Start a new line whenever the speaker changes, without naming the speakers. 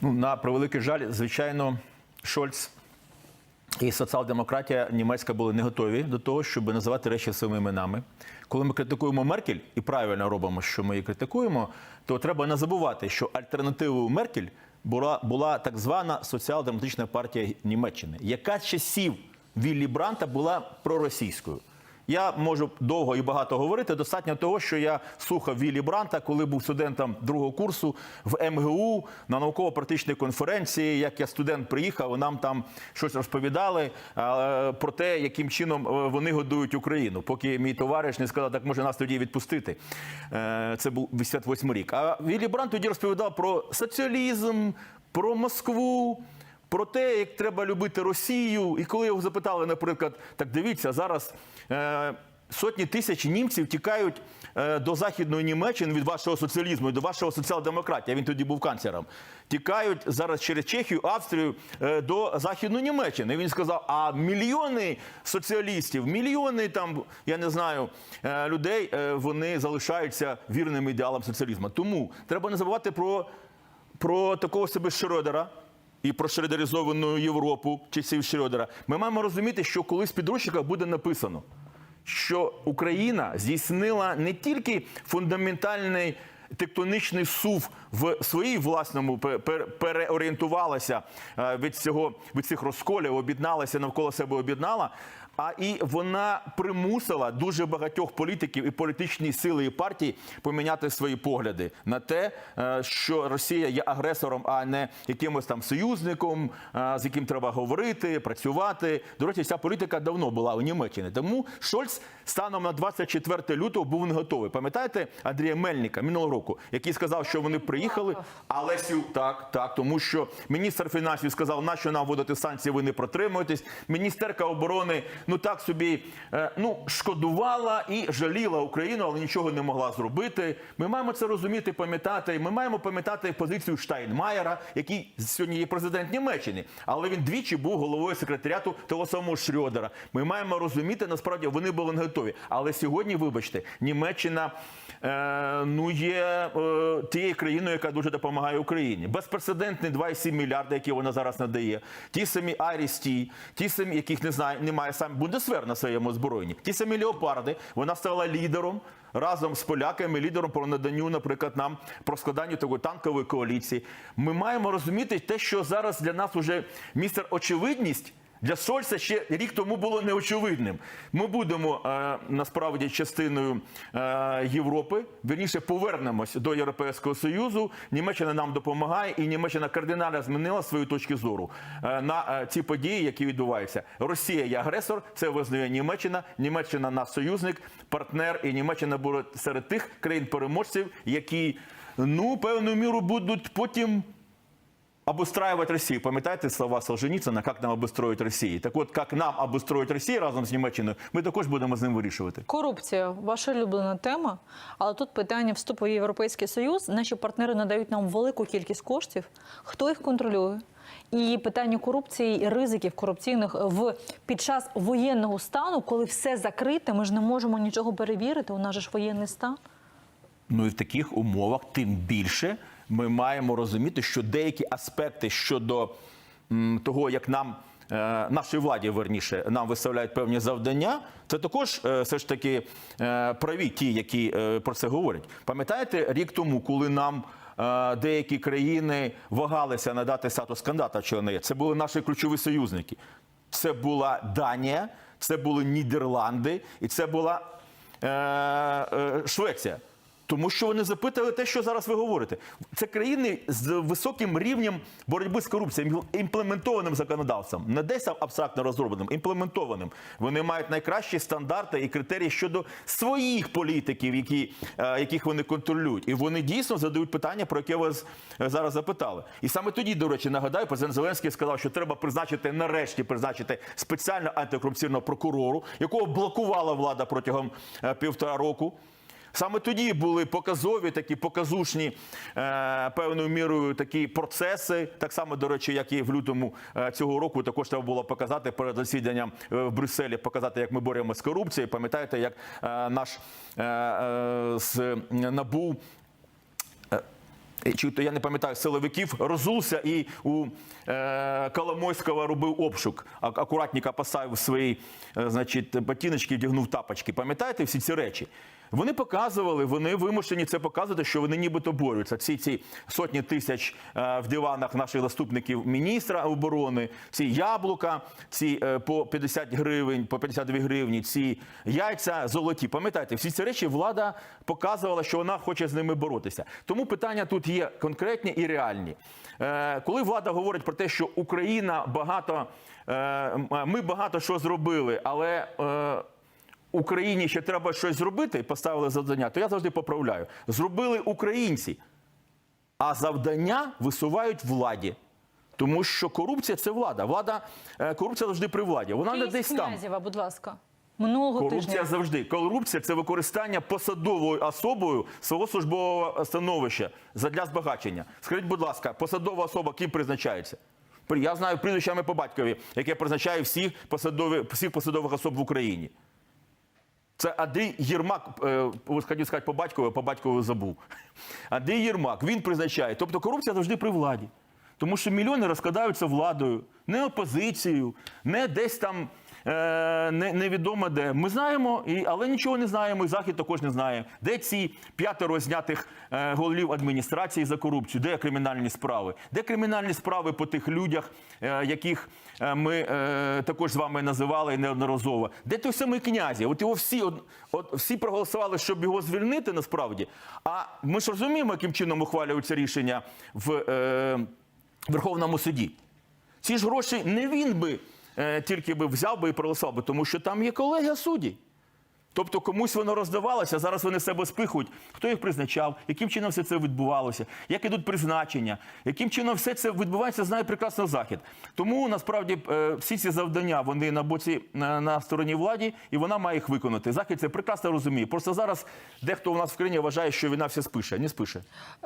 Ну, на превеликий жаль, звичайно, Шольц і соціал-демократія німецька були не готові до того, щоб називати речі своїми іменами. Коли ми критикуємо Меркель, і правильно робимо, що ми її критикуємо, то треба не забувати, що альтернативою Меркель була, була так звана соціал-демократична партія Німеччини, яка з часів Віллі Бранта була проросійською. Я можу довго і багато говорити. Достатньо того, що я слухав Віллі Бранта, коли був студентом другого курсу в МГУ на науково-практичній конференції. Як я студент приїхав, нам там щось розповідали про те, яким чином е, вони годують Україну. Поки мій товариш не сказав, так може нас тоді відпустити. Е, Це був 88 рік. А Віллі Брант тоді розповідав про соціалізм, про Москву. Про те, як треба любити Росію, і коли його запитали, наприклад, так дивіться, зараз е, сотні тисяч німців тікають е, до західної Німеччини від вашого соціалізму, до вашого соціал-демократії. Він тоді був канцлером. Тікають зараз через Чехію, Австрію е, до західної Німеччини. Він сказав: а мільйони соціалістів, мільйони там, я не знаю, е, людей, е, вони залишаються вірними ідеалам соціалізму. Тому треба не забувати про, про такого себе Шрёдера, і про шредеризовану Європу часів Шредера, ми маємо розуміти, що колись в підручниках буде написано, що Україна здійснила не тільки фундаментальний тектонічний сув в своїй власному пе- пе- переорієнтувалася е, від цього від цих розколів, об'єдналася навколо себе об'єднала. А і вона примусила дуже багатьох політиків і політичні сили і партії поміняти свої погляди на те, е, що Росія є агресором, а не якимось там союзником, е, з яким треба говорити, працювати. До речі, ця політика давно була у Німеччині. Тому Шольц станом на 24 лютого був не готовий. Пам'ятаєте Андрія Мельника минулого року, який сказав, що вони приїхали, але сю так, так, тому що міністр фінансів сказав, на що нам вводити санкції, ви не протримуєтесь. Міністерка оборони ну так собі е, ну шкодувала і жаліла Україну, але нічого не могла зробити. Ми маємо це розуміти, пам'ятати. Ми маємо пам'ятати позицію Штайнмаєра, який сьогодні є президент Німеччини, але він двічі був головою секретаріату того самого Шрёдера. Ми маємо розуміти, насправді вони були не готові. Але сьогодні, вибачте, Німеччина е, ну є е, тією країною, яка дуже допомагає Україні. Безпрецедентні 2,7 мільярди, які вона зараз надає. Ті самі Айрісті, ті самі, яких не знає, немає сам Бундесвер на своєму озброєнні. Ті самі леопарди. Вона стала лідером разом з поляками, лідером по наданню, наприклад, нам про складання такої танкової коаліції. Ми маємо розуміти те, що зараз для нас уже містер очевидність. Для Сольса ще рік тому було неочевидним. Ми будемо е, насправді частиною е, Європи. Вірніше повернемось до Європейського Союзу. Німеччина нам допомагає, і Німеччина кардинально змінила свою точку зору е, на ці події, які відбуваються. Росія є агресор, це визнає Німеччина. Німеччина наш союзник, партнер, і Німеччина буде серед тих країн-переможців, які ну певною міру будуть потім. Обустраивать Россию. Пам'ятаєте слова Солженіцина, як нам обустроїть Росію? Так от, як нам обустроїть Росію разом з Німеччиною, ми також будемо з ним вирішувати.
Корупція ваша улюблена тема. Але тут питання вступу в Європейський Союз. Наші партнери надають нам велику кількість коштів. Хто їх контролює? І питання корупції і ризиків корупційних в під час воєнного стану, коли все закрите, ми ж не можемо нічого перевірити. У нас же ж воєнний стан.
Ну і в таких умовах тим більше ми маємо розуміти, що деякі аспекти щодо того, як нам. е, Нашій владі верніше нам виставляють певні завдання. Це також е, все ж таки е, праві ті, які про це говорять. Пам'ятаєте, рік тому, коли нам деякі країни вагалися надати статус кандидата в члени, це були наші ключові союзники. Це була Данія, це були Нідерланди і це була Швеція. Тому що вони запитали те, що зараз ви говорите. Це країни з високим рівнем боротьби з корупцією, імплементованим законодавством, не десь абстрактно розробленим, імплементованим. Вони мають найкращі стандарти і критерії щодо своїх політиків, які, е, яких вони контролюють. І вони дійсно задають питання, про яке з- е, зараз запитали. І саме тоді, до речі, нагадаю, президент Зеленський сказав, що треба призначити нарешті призначити спеціального антикорупційного прокурору, якого блокувала влада протягом е, півтора року. Саме тоді були показові, такі показушні е, певною мірою такі процеси. Так само, до речі, як і в лютому е, цього року, також треба було показати перед засіданням е, в Брюсселі, показати, як ми боремося з корупцією. Пам'ятаєте, як е, наш е, е, з НАБУ е, чи то я не пам'ятаю силовиків, розулся і у е, Коломойського робив обшук. Акуратненько поставив свої е, значить, ботиночки, вдягнув тапочки. Пам'ятаєте всі ці речі? Вони показували, вони вимушені це показувати, що вони нібито борються. Ці ці сотні тисяч е, в диванах наших заступників міністра оборони, ці яблука, ці е, по 50 гривень, по 52 гривні, ці яйця золоті. Пам'ятаєте, всі ці речі влада показувала, що вона хоче з ними боротися. Тому питання тут є конкретні і реальні. Е, Коли влада говорить про те, що Україна багато, ми багато що зробили, але. Україні ще треба щось зробити, поставили завдання, то я завжди поправляю. Зробили українці, а завдання висувають владі. Тому що корупція це влада. Влада, е, корупція завжди при владі. Вона не десь там.
Князєва, будь ласка. Минулого
Корупція
тижня.
завжди. Корупція це використання посадовою особою свого службового становища задля збагачення. Скажіть, будь ласка, посадова особа ким призначається? При- Я знаю прізвищами по батькові, яке призначає всіх посадові, всіх посадових особ в Україні. Це Андрій Єрмак, е, хотів сказати по батькові, по батькові забув. Андрій Єрмак, він призначає. Тобто корупція завжди при владі. Тому що мільйони розкладаються владою, не опозицією, не десь там не, невідомо де. Ми знаємо, і, але нічого не знаємо, і Захід також не знає. Де ці п'ятеро знятих е, голів адміністрації за корупцію, де кримінальні справи? Де кримінальні справи по тих людях, е, яких е, ми е, також з вами називали неодноразово? Де той самий князі? От його всі, от, от, всі проголосували, щоб його звільнити насправді. А ми ж розуміємо, яким чином ухвалюються рішення в е, Верховному суді. Ці ж гроші не він би е, тільки би взяв би і проголосував би, тому що там є колегія судді. Тобто комусь воно роздавалося, зараз вони себе спихують. Хто їх призначав, яким чином все це відбувалося, як ідуть призначення, яким чином все це відбувається, знає прекрасно захід. Тому насправді е, всі ці завдання вони на боці на, стороні владі, і вона має їх виконати. Захід це прекрасно розуміє. Просто зараз дехто у нас в країні вважає, що війна все спише. Не спише.